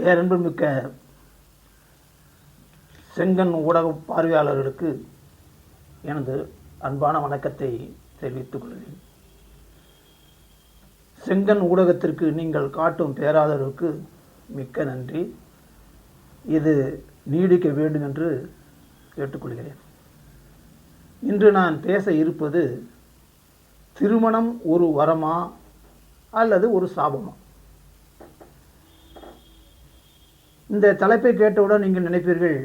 பேரன்புமிக்க செங்கன் ஊடக பார்வையாளர்களுக்கு எனது அன்பான வணக்கத்தை தெரிவித்துக் கொள்கிறேன். செங்கன் ஊடகத்திற்கு நீங்கள் காட்டும் பேராதரவுக்கு மிக்க நன்றி. இது நீடிக்க வேண்டும் என்று கேட்டுக்கொள்கிறேன். இன்று நான் பேச இருப்பது திருமணம் ஒரு வரமா அல்லது ஒரு சாபமா? இந்த தலைப்பை கேட்டவுடன் நீங்கள் நினைப்பீர்கள்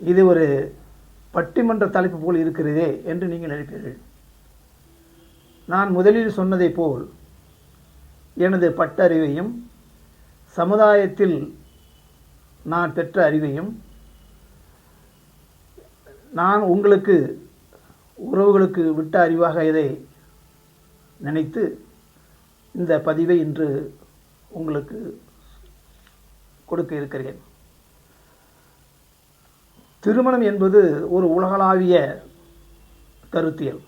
இது ஒரு பட்டிமன்ற தலைப்பு போல் இருக்கிறதே என்று நீங்கள் நினைப்பீர்கள். நான் முதலில் சொன்னதைப் போல் எனது பட்டறிவையும் சமுதாயத்தில் நான் பெற்ற அறிவையும் நான் உங்களுக்கு உறவுகளுக்கு விட்ட அறிவாக இதை நினைத்து இந்த பதிவை இன்று உங்களுக்கு கொடுக்க இருக்கிறேன். திருமணம் என்பது ஒரு உலகளாவிய கருத்தியல்.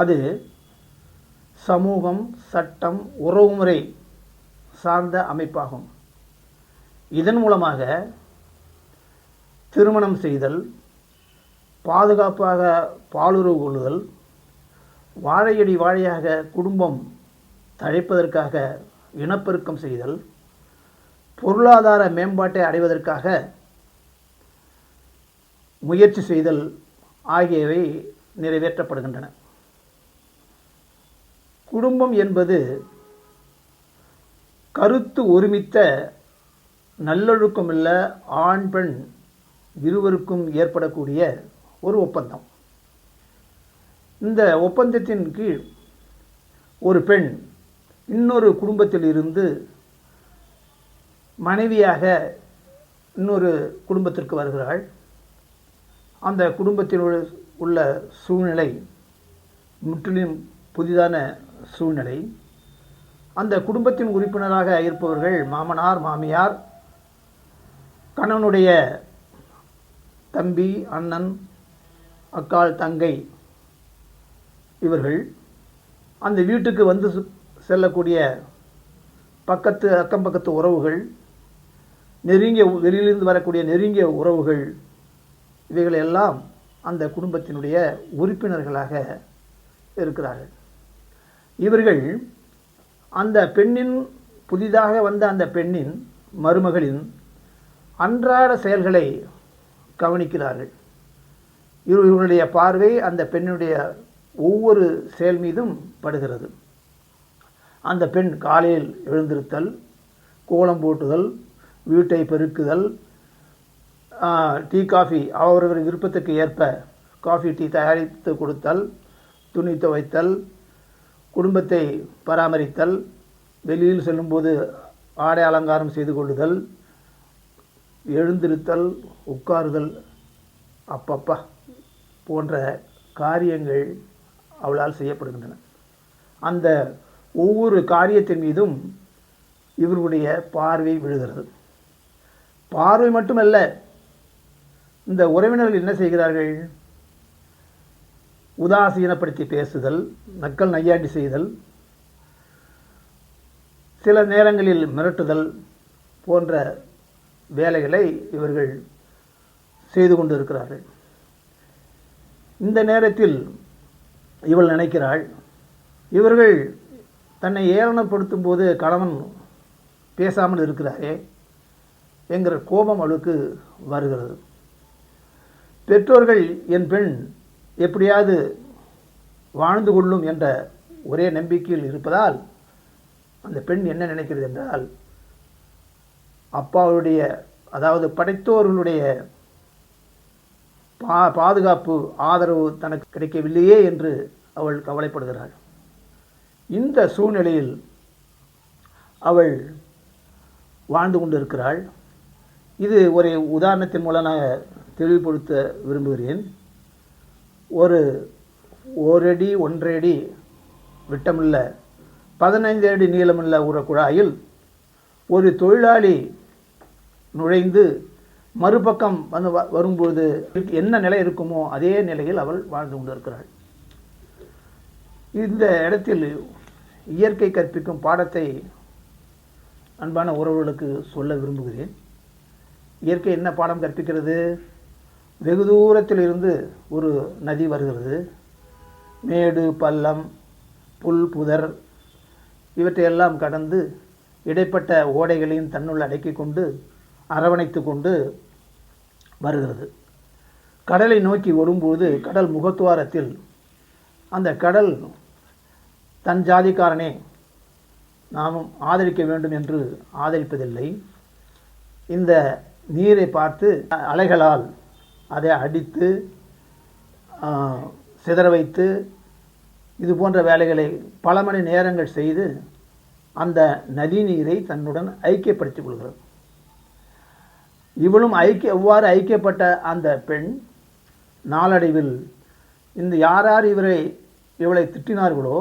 அது சமூகம் சட்டம் உறவுமுறை சார்ந்த அமைப்பாகும். இதன் மூலமாக திருமணம் செய்தல் பாதுகாப்பாக பாலுறவு கொள்ளுதல் வாழையடி வாழையாக குடும்பம் தழைப்பதற்காக இனப்பெருக்கம் செய்தல் பொருளாதார மேம்பாட்டை அடைவதற்காக முயற்சி செய்தல் ஆகியவை நிறைவேற்றப்படுகின்றன. குடும்பம் என்பது கருத்து ஒருமித்த நல்லொழுக்கமுள்ள ஆண் பெண் இருவருக்கும் ஏற்படக்கூடிய ஒரு ஒப்பந்தம். இந்த ஒப்பந்தத்தின் கீழ் ஒரு பெண் இன்னொரு குடும்பத்தில் இருந்து மனைவியாக இன்னொரு குடும்பத்திற்கு வருகிறாள். அந்த குடும்பத்தில் உள்ள- உள்ள சூழ்நிலை முற்றிலும் புதிதான சூழ்நிலை. அந்த குடும்பத்தின் உறுப்பினராக இருப்பவர்கள் மாமனார் மாமியார் கணவனுடைய தம்பி அண்ணன் அக்காள் தங்கை இவர்கள் அந்த வீட்டுக்கு வந்து சு- செல்லக்கூடிய பக்கத்து அக்கம் பக்கத்து உறவுகள் நெருங்கிய உ- வெளியிலிருந்து வரக்கூடிய நெருங்கிய உறவுகள் இவைகளெல்லாம் அந்த குடும்பத்தினுடைய உறுப்பினர்களாக இருக்கிறார்கள். இவர்கள் அந்த பெண்ணின் புதிதாக வந்த அந்த பெண்ணின் மருமகளின் அன்றாட செயல்களை கவனிக்கிறார்கள். இவர்களுடைய பார்வை அந்த பெண்ணுடைய ஒவ்வொரு செயல் மீதும் படுகிறது. அந்த பெண் காலையில் எழுந்திருத்தல் கோலம் போட்டுதல் வீட்டை பெருக்குதல் டீ காஃபி அவரவர் விருப்பத்துக்கு ஏற்ப காஃபி டீ தயாரித்து கொடுத்தல் துணி துவைத்தல் குடும்பத்தை பராமரித்தல் வெளியில் செல்லும்போது ஆடை அலங்காரம் செய்து கொள்ளுதல் எழுந்திருத்தல் உட்காருதல் அப்பப்பா போன்ற காரியங்கள் அவளால் செய்யப்படுகின்றன. அந்த ஒவ்வொரு காரியத்தின் மீதும் இவருடைய பார்வை விழுகிறது. பார்வை மட்டுமல்ல இந்த உறவினர்கள் என்ன செய்கிறார்கள்? உதாசீனப்படுத்தி பேசுதல் நக்கல் நையாண்டி செய்தல் சில நேரங்களில் மிரட்டுதல் போன்ற வேலைகளை இவர்கள் செய்து கொண்டிருக்கிறார்கள். இந்த நேரத்தில் இவள் நினைக்கிறாள் இவர்கள் தன்னை ஏளனப்படுத்தும் போது கணவன் பேசாமல் இருக்கிறாரே என்கிற கோபம் அவளுக்கு வருகிறது. பெற்றோர்கள் என் பெண் எப்படியாவது வாழ்ந்து கொள்ளும் என்ற ஒரே நம்பிக்கையில் இருப்பதால் அந்த பெண் என்ன நினைக்கிறது என்றால் அப்பாவுடைய அதாவது படைத்தோர்களுடைய பா பாதுகாப்பு ஆதரவு தனக்கு கிடைக்கவில்லையே என்று அவள் கவலைப்படுகிறாள். இந்த சூழ்நிலையில் அவள் வாழ்ந்து கொண்டிருக்கிறாள். இது ஒரு உதாரணத்தின் மூலம் நான் தெளிவுபடுத்த விரும்புகிறேன். ஒரு ஓரடி ஒன்றடி அடி விட்டமுள்ள பதினைந்து அடி நீளமுள்ள ஒரு குழாயில் ஒரு தொழிலாளி நுழைந்து மறுபக்கம் வந்து வ- வரும்பொழுது என்ன நிலை இருக்குமோ அதே நிலையில் அவள் வாழ்ந்து கொண்டிருக்கிறாள். இந்த இடத்தில் இயற்கை கற்பிக்கும் பாடத்தை அன்பான உறவுகளுக்கு சொல்ல விரும்புகிறேன். இயற்கை என்ன பாடம் கற்பிக்கிறது? வெகு தூரத்தில் இருந்து ஒரு நதி வருகிறது. மேடு பள்ளம் புல் புதர் இவற்றையெல்லாம் கடந்து இடைப்பட்ட ஓடைகளையும் தன்னுள் அடக்கி கொண்டு அரவணைத்து கொண்டு வருகிறது. கடலை நோக்கி ஓடும்போது கடல் முகத்துவாரத்தில் அந்த கடல் தன் ஜாதிக்காரனே நாமும் ஆதரிக்க வேண்டும் என்று ஆதரிப்பதில்லை. இந்த நீரை பார்த்து அலைகளால் அதை அடித்து சிதற வைத்து இது போன்ற வேலைகளை பல மணி நேரங்கள் செய்து அந்த நதி நீரை தன்னுடன் ஐக்கியப்படுத்திக் கொள்கிறது. இவளும் ஐக்கிய எவ்வாறு ஐக்கியப்பட்ட அந்த பெண்? நாளடைவில் இந்த யார் யார் இவரை இவளை திட்டினார்களோ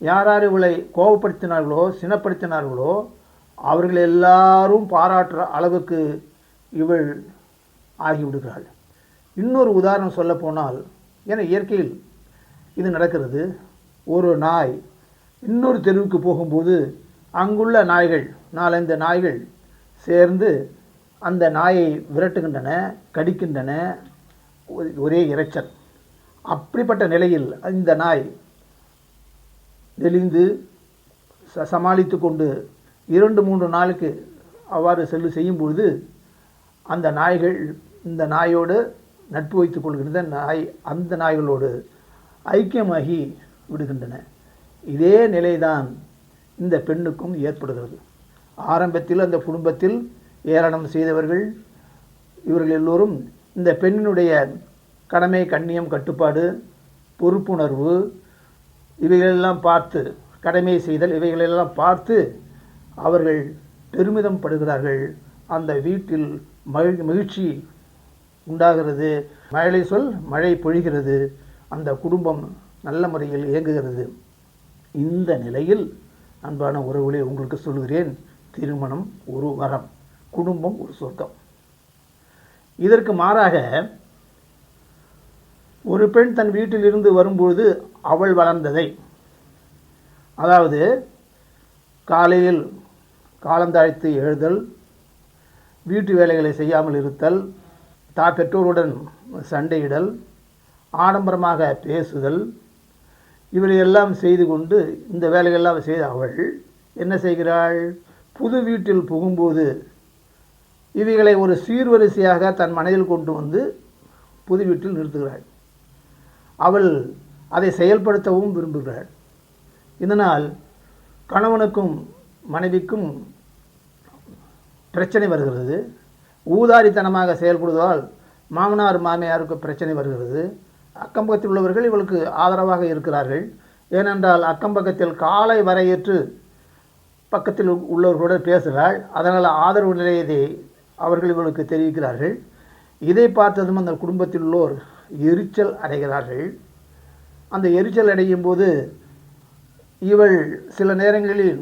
யார் யார் இவளை கோபப்படுத்தினார்களோ சினப்படுத்தினார்களோ அவர்கள் எல்லாரும் பாராட்டுற அளவுக்கு இவள் ஆகிவிடுகிறாள். இன்னொரு உதாரணம் சொல்ல போனால் ஏன்னா இயற்கையில் இது நடக்கிறது. ஒரு நாய் இன்னொரு தெருவுக்கு போகும்போது அங்குள்ள நாய்கள் நாலந்து நாய்கள் சேர்ந்து அந்த நாயை விரட்டுகின்றன கடிக்கின்றன ஒரே இரைச்சல். அப்படிப்பட்ட நிலையில் இந்த நாய் தெளிந்து ச சமாளித்து கொண்டு இரண்டு மூன்று நாளுக்கு அவ்வாறு செல்லு செய்யும்பொழுது அந்த நாய்கள் இந்த நாயோடு நட்பு வைத்துக் கொள்கின்ற நாய் அந்த நாய்களோடு ஐக்கியமாகி விடுகின்றன. இதே நிலைதான் இந்த பெண்ணுக்கும் ஏற்படுகிறது. ஆரம்பத்தில் அந்த குடும்பத்தில் ஏளனம் செய்தவர்கள் இவர்கள் எல்லோரும் இந்த பெண்ணினுடைய கடமை கண்ணியம் கட்டுப்பாடு பொறுப்புணர்வு இவைகளெல்லாம் பார்த்து கடமை செய்தல் இவைகளெல்லாம் பார்த்து அவர்கள் பெருமிதம் படுகிறார்கள். அந்த வீட்டில் மகிழ் மகிழ்ச்சி உண்டாகிறது. மழை சொல் மழை பொழிகிறது. அந்த குடும்பம் நல்ல முறையில் இயங்குகிறது. இந்த நிலையில் அன்பான உறவுகளே உங்களுக்கு சொல்கிறேன் திருமணம் ஒரு வரம் குடும்பம் ஒரு சொர்க்கம். இதற்கு மாறாக ஒரு பெண் தன் வீட்டிலிருந்து வரும்பொழுது அவள் வளர்ந்ததை அதாவது காலையில் காலந்தாழ்த்து எழுதல் வீட்டு வேலைகளை செய்யாமல் இருத்தல் தா பெற்றோருடன் சண்டையிடல் ஆடம்பரமாக பேசுதல் இவரையெல்லாம் செய்து கொண்டு இந்த வேலைகள்லாம் செய்த அவள். என்ன செய்கிறாள்? புது வீட்டில் புகும்போது இவைகளை ஒரு சீர்வரிசையாக தன் மனதில் கொண்டு வந்து புது வீட்டில் நிறுத்துகிறாள். அவள் அதை செயல்படுத்தவும் விரும்புகிறாள். இதனால் கணவனுக்கும் மனைவிக்கும் பிரச்சனை வருகிறது. ஊதாரித்தனமாக செயல்படுவதால் மாமனார் மாமியாருக்கு பிரச்சனை வருகிறது. அக்கம்பக்கத்தில் உள்ளவர்கள் இவளுக்கு ஆதரவாக இருக்கிறார்கள். ஏனென்றால் அக்கம்பக்கத்தில் காலை வரையேற்று பக்கத்தில் உள்ளவர்களோடு பேசுகிறாள். அதனால் ஆதரவு நிலையத்தை அவர்கள் இவளுக்கு தெரிவிக்கிறார்கள். இதை பார்த்ததும் அந்த குடும்பத்தில் உள்ளோர் எரிச்சல் அடைகிறார்கள். அந்த எரிச்சல் அடையும் போது இவள் சில நேரங்களில்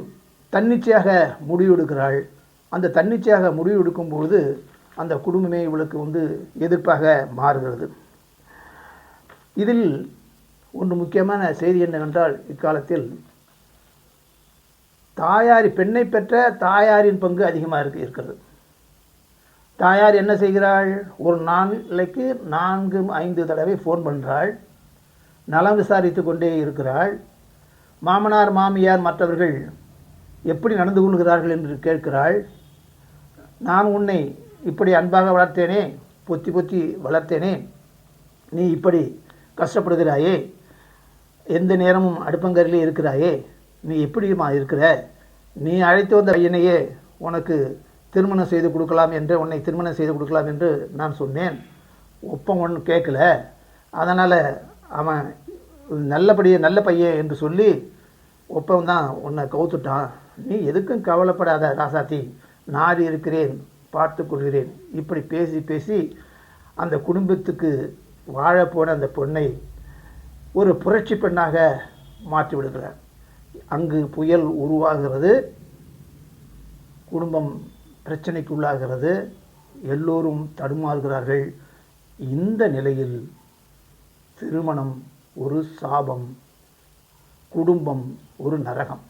தன்னிச்சையாக முடிவெடுக்கிறாள். அந்த தன்னிச்சையாக முடிவெடுக்கும் பொழுது அந்த குடும்பமே இவளுக்கு வந்து எதிர்ப்பாக மாறுகிறது. இதில் ஒன்று முக்கியமான செய்தி என்னவென்றால் இக்காலத்தில் தாயாரி பெண்ணை பெற்ற தாயாரின் பங்கு அதிகமாக இருக்கு இருக்கிறது. தாயார் என்ன செய்கிறாள்? ஒரு நாளைக்கு நான்கு ஐந்து தடவை ஃபோன் பண்ணுறாள் நலம் விசாரித்து கொண்டே இருக்கிறாள். மாமனார் மாமியார் மற்றவர்கள் எப்படி நடந்து கொள்கிறார்கள் என்று கேட்கிறாள். நான் உன்னை இப்படி அன்பாக வளர்த்தேனே பொத்தி பொத்தி வளர்த்தேனே நீ இப்படி கஷ்டப்படுகிறாயே எந்த நேரமும் அடுப்பங்கரிலே இருக்கிறாயே நீ எப்படிமா இருக்கிற? நீ அழைத்து வந்த பையனையே உனக்கு திருமணம் செய்து கொடுக்கலாம் என்று உன்னை திருமணம் செய்து கொடுக்கலாம் என்று நான் சொன்னேன். ஒப்பம் ஒன்று கேட்கல. அதனால் அவன் நல்லபடியே நல்ல பையன் என்று சொல்லி ஒப்பம் தான் உன்னை கவுத்துட்டான். நீ எதுக்கும் கவலைப்படாத ராசாத்தி. நான் இருக்கிறேன் பார்த்து கொள்கிறேன். இப்படி பேசி பேசி அந்த குடும்பத்துக்கு வாழப்போன அந்த பொண்ணை ஒரு புரட்சி பெண்ணாக மாற்றி விடுகிறார். அங்கு புயல் உருவாகிறது குடும்பம் பிரச்சனைக்கு உள்ளாகிறது எல்லோரும் தடுமாறுகிறார்கள். இந்த நிலையில் திருமணம் ஒரு சாபம் குடும்பம் ஒரு நரகம்.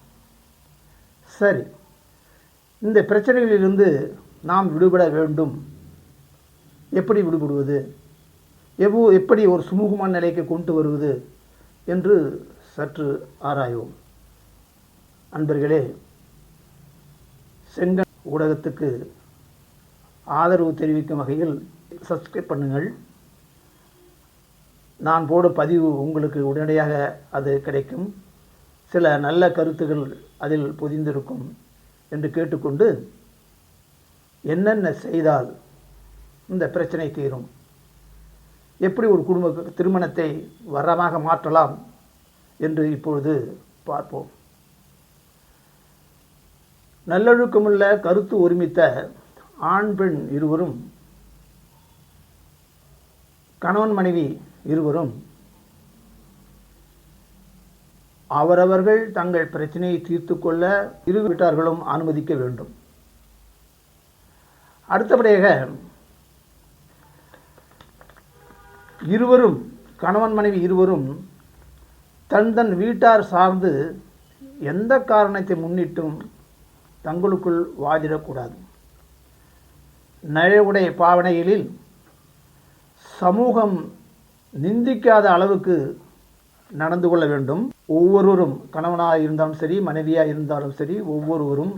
சரி இந்த பிரச்சனைகளிலிருந்து நாம் விடுபட வேண்டும். எப்படி விடுபடுவது? எவ்வளோ எப்படி ஒரு சுமூகமான நிலைக்கு கொண்டு வருவது என்று சற்று ஆராய்வோம். அன்பர்களே செங்கல் ஊடகத்துக்கு ஆதரவு தெரிவிக்கும் வகையில் சப்ஸ்கிரைப் பண்ணுங்கள். நான் போடும் பதிவு உங்களுக்கு உடனடியாக அது கிடைக்கும். சில நல்ல கருத்துகள் அதில் பொதிந்திருக்கும். என்று கேட்டுக்கொண்டு என்னென்ன செய்தால் இந்த பிரச்சனை தீரும்? எப்படி ஒரு குடும்ப திருமணத்தை வரமாக மாற்றலாம் என்று இப்பொழுது பார்ப்போம். நல்லொழுக்கமுள்ள கருத்து ஒருமித்த ஆண் பெண் இருவரும் கணவன் மனைவி இருவரும் அவரவர்கள் தங்கள் பிரச்சனையை தீர்த்து கொள்ள இரு வீட்டார்களும் அனுமதிக்க வேண்டும். அடுத்தபடியாக இருவரும் கணவன் மனைவி இருவரும் தன் தன் வீட்டார் சார்ந்து எந்த காரணத்தை முன்னிட்டும் தங்களுக்குள் வாதிடக்கூடாது. நழைவுடை பாவனைகளில் சமூகம் நிந்திக்காத அளவுக்கு நடந்து கொள்ள வேண்டும். ஒவ்வொருவரும் கணவனாக இருந்தாலும் சரி மனைவியாக இருந்தாலும் சரி ஒவ்வொருவரும்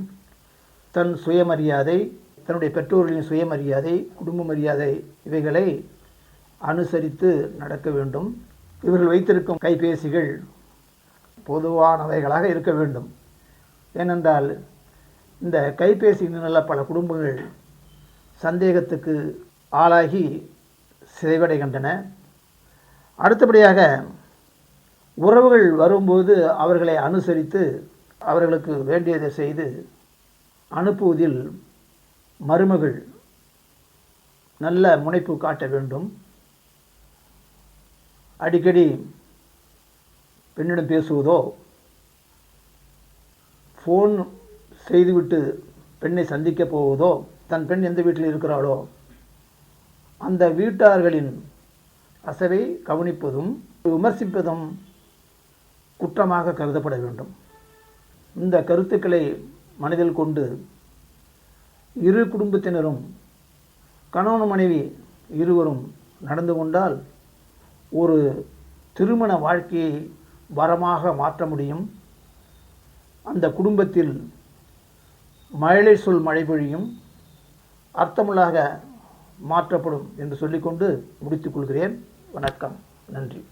தன் சுயமரியாதை தன்னுடைய பெற்றோர்களின் சுயமரியாதை குடும்ப மரியாதை இவைகளை அனுசரித்து நடக்க வேண்டும். இவர்கள் வைத்திருக்கும் கைபேசிகள் பொதுவானவைகளாக இருக்க வேண்டும். ஏனென்றால் இந்த கைபேசியினால் பல குடும்பங்கள் சந்தேகத்துக்கு ஆளாகி சிதைவடைகின்றன. அடுத்தபடியாக உறவுகள் வரும்போது அவர்களை அனுசரித்து அவர்களுக்கு வேண்டியதை செய்து அனுப்புவதில் மருமகள் நல்ல முனைப்பு காட்ட வேண்டும். அடிக்கடி பெண்ணிடம் பேசுவதோ ஃபோன் செய்துவிட்டு பெண்ணை சந்திக்கப் போவதோ தன் பெண் எந்த வீட்டில் இருக்கிறாளோ அந்த வீட்டார்களின் அசவை கவனிப்பதும் விமர்சிப்பதும் குற்றமாக கருதப்பட வேண்டும். இந்த கருத்துக்களை மனதில் கொண்டு இரு குடும்பத்தினரும் கணவன் மனைவி இருவரும் நடந்து கொண்டால் ஒரு திருமண வாழ்க்கையை வரமாக மாற்ற முடியும். அந்த குடும்பத்தில் மழை சொல் மழை பொழியும். அர்த்தமுள்ளாக மாற்றப்படும் என்று சொல்லிக்கொண்டு முடித்துக்கொள்கிறேன் வணக்கம். நன்றி.